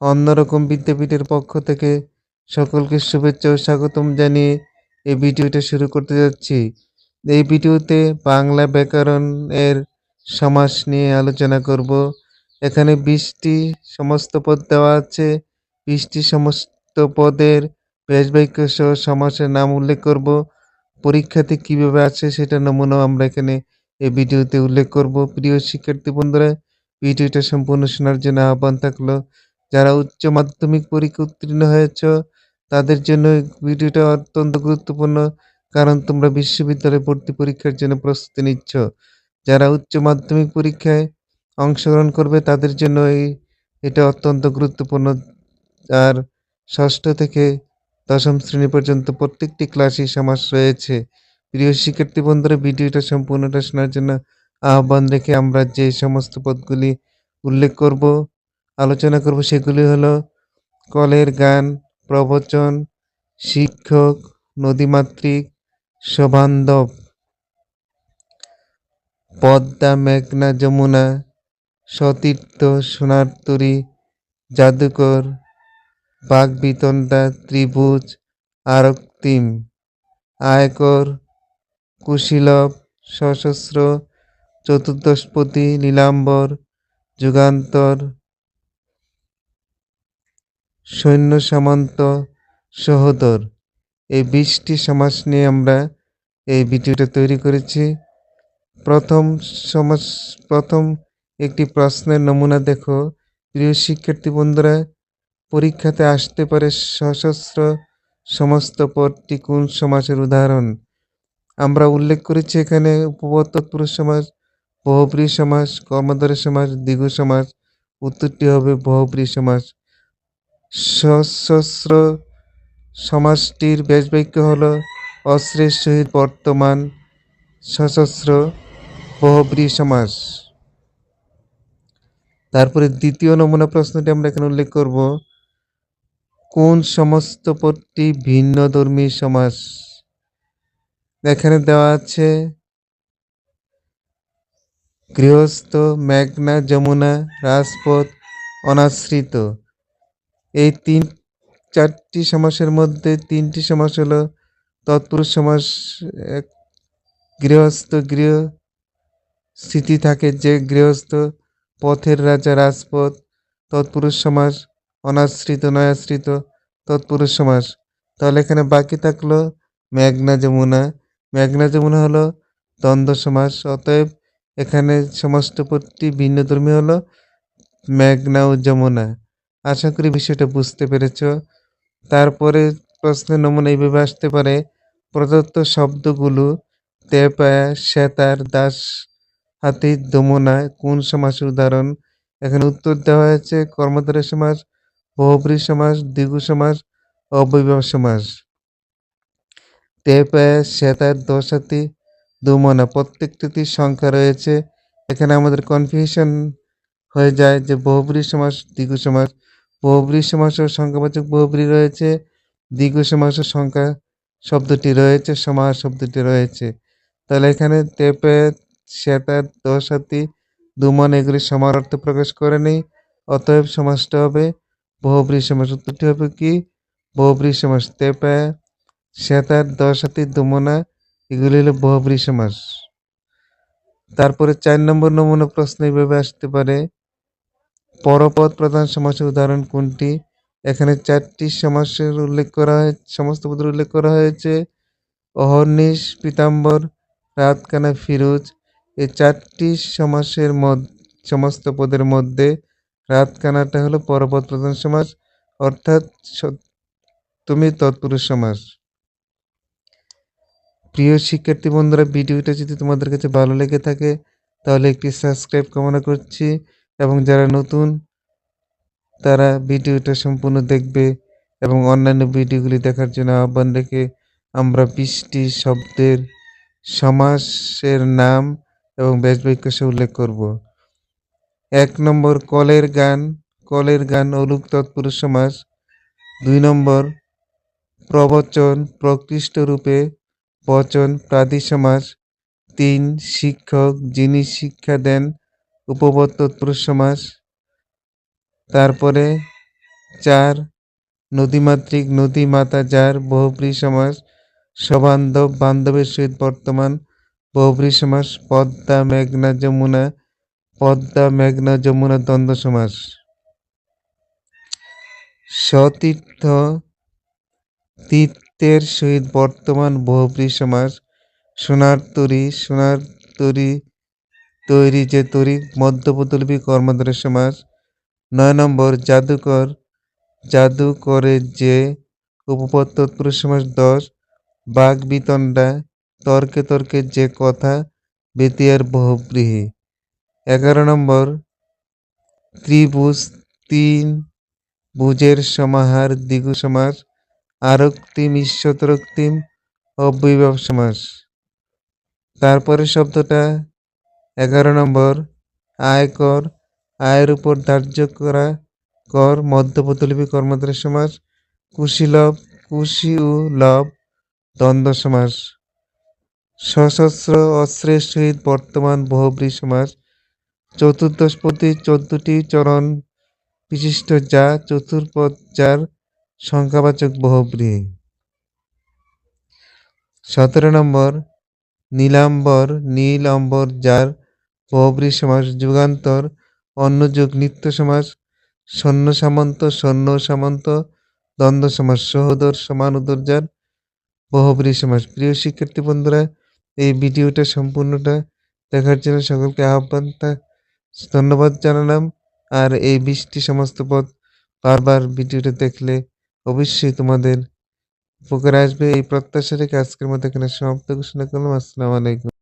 অন্যরকম বিদ্যাপীঠের পক্ষ থেকে সকলকে শুভেচ্ছা ও স্বাগতম জানিয়ে এই ভিডিওটা শুরু করতে যাচ্ছি। এই ভিডিওতে বাংলা ব্যাকরণের সমাস নিয়ে আলোচনা করব। এখানে বিশটি সমস্ত পদ দেওয়া আছে। বিশটি সমস্ত পদের বেশ বাক্য সহ সমাসের নাম উল্লেখ করব। পরীক্ষাতে কীভাবে আছে সেটা নমুনাও আমরা এখানে এই ভিডিওতে উল্লেখ করব। প্রিয় শিক্ষার্থী বন্ধুরা, ভিডিওটা সম্পূর্ণ শোনার জন্য আহ্বান থাকল। যারা উচ্চ মাধ্যমিক পরীক্ষা উত্তীর্ণ হয়েছ, তাদের জন্য ভিডিওটা অত্যন্ত গুরুত্বপূর্ণ, কারণ তোমরা বিশ্ববিদ্যালয়ে ভর্তি পরীক্ষার জন্য প্রস্তুতি নিচ্ছ। যারা উচ্চ মাধ্যমিক পরীক্ষায় অংশগ্রহণ করবে, তাদের জন্য এই, এটা অত্যন্ত গুরুত্বপূর্ণ। আর ষষ্ঠ থেকে দশম শ্রেণি পর্যন্ত প্রত্যেকটি ক্লাসই সমাস রয়েছে। প্রিয় শিক্ষার্থী বন্ধুরা, ভিডিওটা সম্পূর্ণটা শোনার জন্য আহ্বান রেখে আমরা যে সমস্ত পদগুলি উল্লেখ করব আলোচনা করব সেগুলি হলো কলের গান, প্রবচন, শিক্ষক, নদীমাতৃক শোভান্ধব পদ্মা, মেঘনা, যমুনা, সতীর্থ সোনার তরী জাদুকর, বাগবিতণ্ডা, ত্রিভুজ, আরক্তিম, আয়কর, কুশীলভ, সশস্ত্র, চতুর্দশপতি, নীলাম্বর, যুগান্তর সৈন্য সামন্ত সহোদর। এই বিশটি সমাস নিয়ে আমরা এই ভিডিওটা তৈরি করেছি। প্রথম সমাস প্রথম একটি প্রশ্নের নমুনা দেখো। প্রিয় শিক্ষার্থী বন্ধুরা, পরীক্ষাতে আসতে পারে সশস্ত্র সমস্ত পদটি কোন সমাসের উদাহরণ? আমরা উল্লেখ করেছি এখানে উপপদ তৎপুরুষ সমাস বহুব্রী সমাস কর্মধারী সমাস দ্বিগু সমাস উত্তরটি হবে বহুব্রী সমাস সশস্ত্র সমাসটির বেশবাক্য হল অস্ত্রের সহিত বর্তমান সশস্ত্র বহুব্রী সমাস তারপরে দ্বিতীয় নমুনা প্রশ্নটি আমরা এখানে উল্লেখ করব। কোন সমস্ত পদটি ভিন্ন ধর্মী সমাস এখানে দেওয়া আছে, গৃহস্থ, মেঘনা, যমুনা, রাজপথ, অনাশ্রিত। এই তিন, চারটি সমাসের মধ্যে তিনটি সমাস হলো তৎপুরুষ সমাস গৃহস্থ গৃহ স্থিতি থাকে যে গৃহস্থ পথের রাজা রাজপথ, তৎপুরুষ সমাস অনাশ্রিত নয়াশ্রিত, তৎপুরুষ সমাস। তাহলে এখানে বাকি থাকল মেঘনা যমুনা। মেঘনা যমুনা হলো দ্বন্দ্ব সমাস, অতএব এখানে পদটি ভিন্ন ধর্মী হলো মেঘনা ও যমুনা। আশা করি বিষয়টা বুঝতে পেরেছ। তারপরে প্রশ্নের নমুনা এইভাবে আসতে পারে। প্রদত্ত শব্দগুলো তেপায়া শ্বেতার দাস, হাতি দমনা কোন সমাসের উদাহরণ? এখানে উত্তর দেওয়া হয়েছে কর্মধারী সমাজ বহুব্রী সমাস, দ্বিগু সমাজ অবৈভব সমাস। তেপায়া শ্বেতার দশ হাতি দুমনা প্রত্যেকটিতে সংখ্যা রয়েছে। এখানে আমাদের কনফিউশন হয়ে যায় যে বহুব্রী সমাজ দ্বিগু সমাস বহুব্রী সমাসের সংখ্যাবাচক বহুব্রী রয়েছে। দ্বিগু সমাসের সংখ্যা শব্দটি রয়েছে, সমাস শব্দটি রয়েছে। তাহলে এখানে তেপে শ্বেতার দশ হাতি দুমন এগুলি সমার অর্থ প্রকাশ করে নেই। অতএব সমাসটা হবে বহুব্রী সমাস। উত্তরটি হবে কি? বহুব্রী সমাস। তেপে দশ হাতি দুমনা, এগুলি হলো বহুব্রী সমাস। তারপরে চার নম্বর নমুনা প্রশ্ন এইভাবে আসতে পারে। পরপদ প্রধান সমাসের উদাহরণ কোনটি? এখানে চারটি সমাসের উল্লেখ করা হয়েছে সমস্ত পদের উল্লেখ করা হয়েছে। অহর্নিশ, পীতাম্বর, রাতকানা, ফিরোজ। এই চারটি সমাসের সমস্ত পদের মধ্যে রাতকানাটা হলো পরপদ প্রধান সমাস, অর্থাৎ তুমি তৎপুরুষ সমাস। প্রিয় শিক্ষার্থী বন্ধুরা, ভিডিওটা যদি তোমাদের কাছে ভালো লেগে থাকে, তাহলে একটি সাবস্ক্রাইব কামনা করছি। এবং যারা নতুন, তারা ভিডিওটা সম্পূর্ণ দেখবে এবং অন্যান্য ভিডিওগুলি দেখার জন্য আহ্বান রেখে আমরা বৃষ্টি শব্দের সমাসের নাম এবং বেশবাক্য উল্লেখ করব। এক নম্বর, কলের গান। কলের গান অলুক তৎপুরুষ সমাস। দুই নম্বর, প্রবচন, প্রকৃষ্ট রূপে বচন প্রাদি সমাস। তিন, শিক্ষক যিনি শিক্ষা দেন উপপদ তৎপুরুষ সমাস তারপরে চার, নদীমাতৃক নদী মাতা যার বহুব্রী সমাস সবান্ধব বান্ধবের সহিত বর্তমান বহুব্রী সমাস পদ্মা, মেঘনা, যমুনা, পদ্মা, মেঘনা, যমুনা দ্বন্দ্ব সমাস সতীর্থ তীর্থের সহিত বর্তমান বহুব্রী সমাস সোনার তরী সোনার তরী তৈরি যে তরী মধ্যপদলিপি কর্মধারের সমাস নয় নম্বর, জাদুকর। জাদু করে যে উপপদ সমাস দশ, বাঘ বিতণ্ডা, তর্কে তর্কে যে কথা বেতিয়ার বহুব্রীহি। এগারো নম্বর, ত্রিভুজ তিন, ভুজের সমাহার দ্বিগু সমাস আরক্তিম ঈশ্বতরক্তিম অব্যয়ভাব সমাস তারপরে শব্দটা এগারো নম্বর আয়কর আয়ের উপর ধার্য করা কর মধ্যপদলিপি কর্মধারের সমাস কুশীলভ কুশি ও লভ, দ্বন্দ্ব সমাস সশস্ত্র অস্ত্রের সহিত বর্তমান বহুব্রী সমাস চতুর্দশপতি চোদ্দটি চরণ বিশিষ্ট, যা চতুর্পদ, যার সংখ্যাবাচক বহুব্রী। সতেরো নম্বর, নীলাম্বর নীল অম্বর যার বহুব্রী সমাস যুগান্তর, অন্য যুগ নিত্য সমাস সৈন্য সামন্ত সৈন্য সামন্ত, দ্বন্দ্ব সমাস সহোদর সমান উদর যার বহুব্রী সমাস প্রিয় শিক্ষার্থী বন্ধুরা, এই ভিডিওটা সম্পূর্ণটা দেখার জন্য সকলকে আহ্বান ধন্যবাদ জানালাম। আর এই বৃষ্টি সমস্ত পদ বারবার ভিডিওটা দেখলে অবশ্যই তোমাদের উপকারে আসবে। এই প্রত্যাশা রেখে আজকের মতো এখানে সমাপ্ত ঘোষণা করলাম। আসসালামু আলাইকুম।